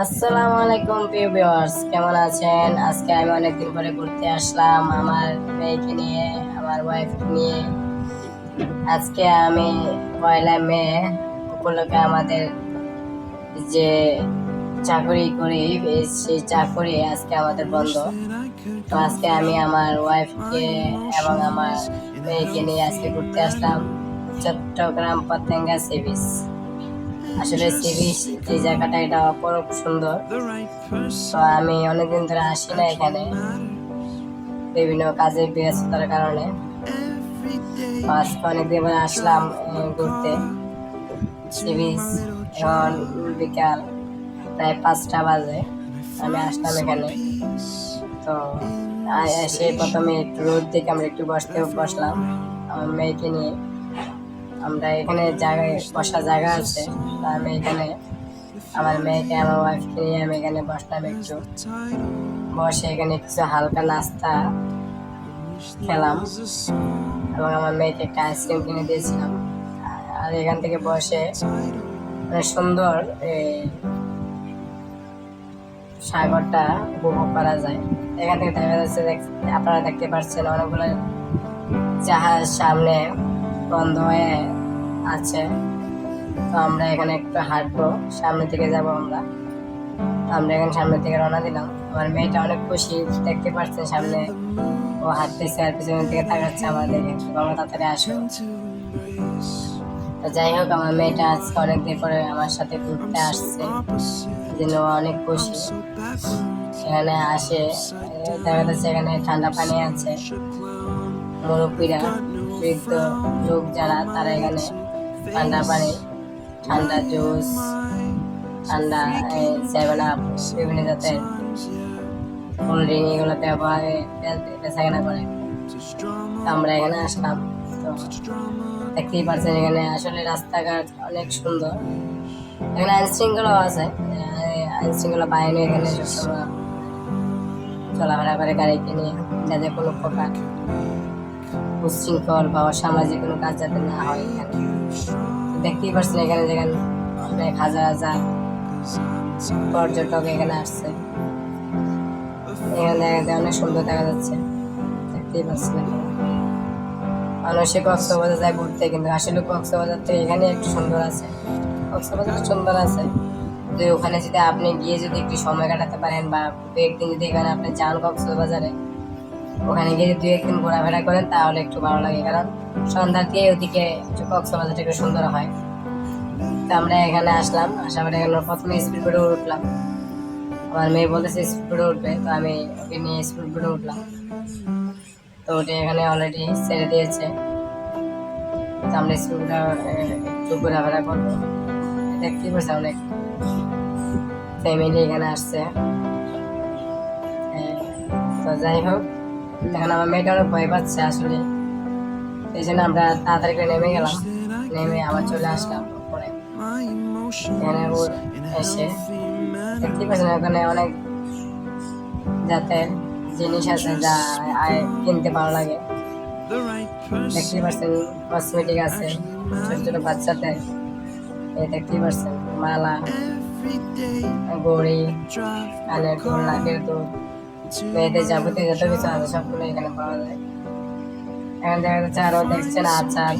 আসসালামু আলাইকুম প্রিয় ভিউয়ার্স, কেমন আছেন? আজকে আমি অনেকদিন পরে ঘুরতে আসলাম আমার মেয়েকে নিয়ে, আমার ওয়াইফকে নিয়ে। আজকে আমি পয়লা মে উপলক্ষে আমাদের যে চাকরি করি সেই চাকরি আজকে আমাদের বন্ধ। তো আজকে আমি আমার ওয়াইফকে এবং আমার মেয়েকে নিয়ে আজকে ঘুরতে আসলাম। চট্টগ্রাম পতেঙ্গা সি আসলে সি যে জায়গাটা, এটা অপরূপ সুন্দর। তো আমি অনেকদিন ধরে আসি না এখানে। বিভিন্ন কাজে ব্যস্ততার কারণে। আজকে অনেকদিন পরে আসলাম ঘুরতে। সি এখন বিকাল প্রায় পাঁচটা বাজে। আমি আসলাম এখানে। তো এসে প্রথমে একটু রোদ দিকে আমরা একটু বসতে বসলাম। আমার মেয়েকে নিয়ে। আমরা এখানে জায়গায় বসার জায়গা আছে। আমি এখানে আমার মেয়েকে, আমার ওয়াইফকে নিয়ে আমি এখানে বসলাম একটু। বসে এখানে কিছু হালকা নাস্তা খেলাম এবং আমার মেয়েকে একটা আইসক্রিম কিনে দিয়েছিলাম। আর এখান থেকে বসে অনেক সুন্দর এই সাগরটা উপভোগ করা যায়। এখান থেকে দেখা যাচ্ছে আপনারা দেখতে পাচ্ছেন অনেকগুলো জাহাজ সামনে বন্ধ হয়ে আছে। তো আমরা এখানে একটু হাঁটবো, সামনের দিকে যাব আমরা। আমরা এখানে সামনের দিকে রওনা দিলাম। আমার মেয়েটা অনেক খুশি, দেখতে পাচ্ছে সামনে। ও হাঁটতেছে আর পিছনের দিকে তাকাচ্ছে আমার দেখে বাবা তাড়াতাড়ি আসো। তো যাই হোক, আমার মেয়েটা আজকে অনেকদিন পরে আমার সাথে ঘুরতে আসছে। জন্য অনেক খুশি। এখানে আসে, দেখা যাচ্ছে এখানে ঠান্ডা পানি আছে। মুরব্বীরা বৃদ্ধ লোক যারা, তারা এখানে ঠান্ডা পানি, ঠান্ডা জুস, ঠান্ডা সেভেন আপ বিভিন্ন জাতের কোল্ড ড্রিঙ্ক এগুলো ব্যবহারে বেচাকেনা করে। আমরা এখানে আসলাম। তো দেখতেই পারছেন এখানে আসলে রাস্তাঘাট অনেক সুন্দর। এখানে আইন শৃঙ্খলাও আছে আইন শৃঙ্খলা এখানে চলাফেরা করে গাড়িকে নিয়ে, যাতে কোনো প্রকার উচ্ছৃঙ্খল বা অসামাজিক কোনো কাজ যাতে না হয় এখানে। দেখতেই পাচ্ছেন এখানে যেখানে অনেক হাজার হাজার পর্যটক এখানে আসছে। এখানে অনেক সুন্দর দেখা যাচ্ছে। দেখতেই এখানে। মানুষে কক্সবাজার যায় ঘুরতে, কিন্তু আসলে কক্সবাজার তো এখানে একটু সুন্দর আছে। কক্সবাজার সুন্দর আছে। যে ওখানে যদি আপনি গিয়ে যদি একটু সময় কাটাতে পারেন বা একদিন যদি এখানে আপনি যান কক্সবাজারে ওখানে গিয়ে যদি দু একদিন ঘোরাফেরা করেন, তাহলে একটু ভালো লাগে। কারণ সন্ধ্যার দিয়ে ওদিকে একটু কক্সবাজারটা একটু সুন্দর হয়। তো আমরা এখানে আসলাম, আসার পরে এখানে প্রথমে স্পিড বোটে উঠলাম। আমার মেয়ে বলতেছে, স্পিড বোটে উঠবে? তো আমি ওকে নিয়ে স্পিড বোটে উঠলাম। তো ওটা এখানে অলরেডি ছেড়ে দিয়েছে। তো আমরা স্কুলটা একটু ঘোরাফেরা করব। দেখতেই পাচ্ছি অনেক? ফ্যামিলি এখানে আসছে। তো যাই হোক। এখন আমার মেয়েটা অনেক ভয় পাচ্ছে আসলে। এই জন্য আমরা তাড়াতাড়ি করে নেমে গেলাম। নেমে আবার চলে আসলাম এখানে ও এসে দেখতেই পাচ্ছেন ওখানে অনেক যাতে জিনিস আছে যা কিনতে ভালো লাগে। দেখতেই পাচ্ছেন কসমেটিক আছে ছোট ছোট বাচ্চাদের। এই দেখতেই পাচ্ছেন মালা গড়ি কানের দুল নাকের দুল। মেয়েদের যাবতীয় যত কিছু আছে সবগুলো এখানে পাওয়া যায়। এখানে দেখা যাচ্ছে আরও দেখছেন আচার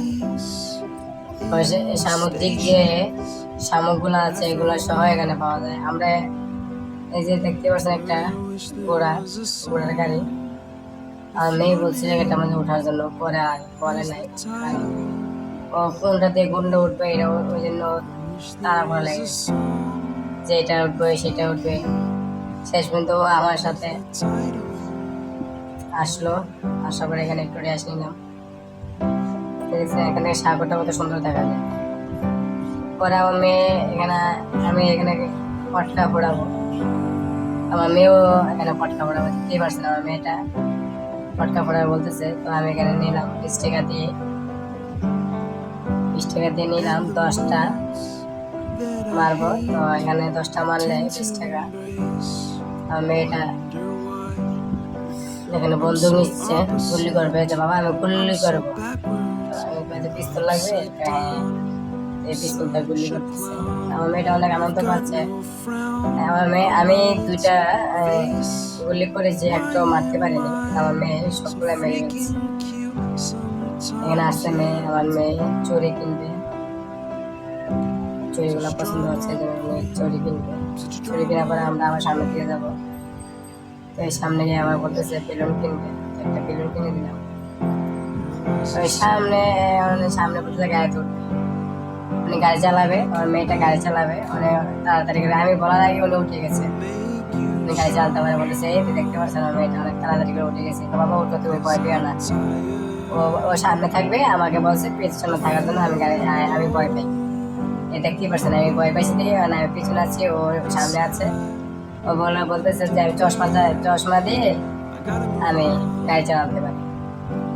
সামুদ্রিক যে শামুকগুলো আছে, এগুলো সহ এখানে পাওয়া যায়। আমরা এই যে দেখতে পাচ্ছেন একটা ঘোড়া, ঘোড়ার গাড়ি। আর মেয়ে বলছিল এটা আমাদের ওঠার জন্য, পরে আর পরে নাই। ও কোনটা দিয়ে কোনটা উঠবে এটা ওই জন্য তারা লাগে। যে এটা উঠবে সেটা উঠবে। শেষ পর্যন্ত আমার সাথে আসলো। আসার পরে এখানে একটু রেস্ট নিলাম। এখানে সাগরটা কত সুন্দর দেখা যায়। পরে আমার মেয়ে এখানে, আমি এখানে পটকা ফোড়াবো আমার মেয়েও এখানে পটকা ফোড়াবো দেখতেই পারছেন আমার মেয়েটা। পটকা ফোড়াবে বলতেছে, তো আমি এখানে নিলাম বিশ টাকা দিয়ে। বিশ টাকা দিয়ে নিলাম, দশটা মারবো। তো এখানে দশটা মারলে বিশ টাকা। আমার মেয়েটা এখানে বন্দুক নিচ্ছে, গুলি করবে যে বাবা, আমি গুলি করব। পিস্তল লাগবে এই পিস্তলটা গুলি করতেছে। আমার মেয়েটা অনেক আনন্দ পাচ্ছে। আমার মেয়ে, আমি দুইটা গুলি করেছি একটা মারতে পারিনি, আমার মেয়ে সবগুলো গেছে এখানে আসছে মেয়ে, আমার মেয়ে চুরি কিনবে। চুরিগুলো পছন্দ হচ্ছে যে মেয়ে চুরি কিনবে। চুরি কেনার পরে আমরা আবার সামনে দিয়ে যাব। তো এই সামনে গিয়ে আবার বলতেছে, বেলুন কিনবে। একটা বেলুন কিনে দিলাম। ওই সামনে মানে সামনে বলতেছে গাড়ি তুলবে উনি গাড়ি চালাবে, আমার মেয়েটা গাড়ি চালাবে অনেক তাড়াতাড়ি করে, আমি বলার আগে উনি উঠে গেছে। উনি গাড়ি চালাতে পারে বলেছে এই তো দেখতে পাচ্ছেন আমার মেয়েটা অনেক তাড়াতাড়ি করে উঠে গেছে। তো বাবা ওঠো তুমি ভয় পেও না। ও সামনে থাকবে, আমাকে বলছে, পেছনে থাকার জন্য আমি গাড়ি আমি ভয় পাই। এ দেখতেই পাচ্ছেন আমি ভয় পাইছি মানে আমি পিছনে আছি ও সামনে আছে। ও বলে বলতেছে যে আমি চশমা চশমা দিয়ে আমি গাড়ি চালাতে পারি।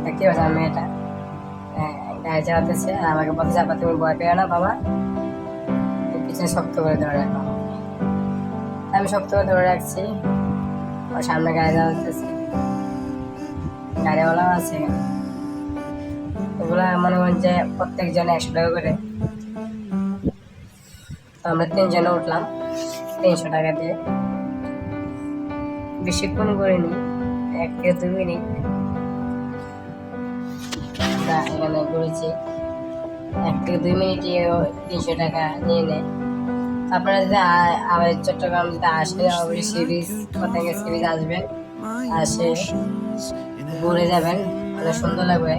দেখতে পাচ্ছেন আমার মেয়েটা। হ্যাঁ, গাড়ি চালাতেছে আমাকে বলতেছে আপা তুমি ভয় পেও না বাবা। পিছনে শক্ত করে ধরে রাখো। আমি শক্ত করে ধরে রাখছি। ওর সামনে গাড়ি চালাতেছে। গাড়িওয়ালাও আছে এগুলা মনে করেন যে প্রত্যেকজনে একশো টাকা করে। আমরা তিনজনে উঠলাম। তিনশো টাকা দিয়ে। বেশিক্ষণ করিনি, এক থেকে দুই মিনিট। এখানে ঘুরেছি। এক থেকে দুই মিনিটে তিনশো টাকা নিয়ে নেয়। আপনারা যদি আবার চট্টগ্রাম যদি আসেন অবশ্যই sea beach Patenga sea beach আসবেন আসে, ঘুরে যাবেন। অনেক সুন্দর লাগবে।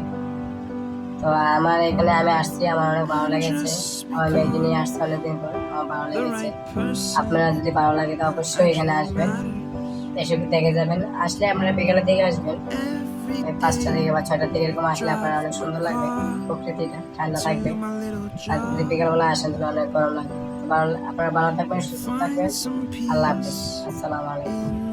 তো আমার এখানে আমি আসছি আমার অনেক ভালো লেগেছে। আমার মেয়েকে নিয়ে আসছে অনেকদিন পর আমার ভালো লেগেছে। আপনারা যদি ভালো লাগে তো অবশ্যই এখানে আসবেন। এসে দেখে যাবেন। আসলে আপনারা বিকেলের দিকে আসবেন। পাঁচটা থেকে বা ছয়টার দিকে এরকম আসলে আপনার অনেক সুন্দর লাগবে প্রকৃতিটা ঠান্ডা থাকবে। আর যদি বিকেলবেলা আসেন তাহলে অনেক গরম লাগবে। আপনারা ভালো থাকবেন সুস্থ থাকবেন। আল্লাহ হাফিজ। আসসালামু আলাইকুম।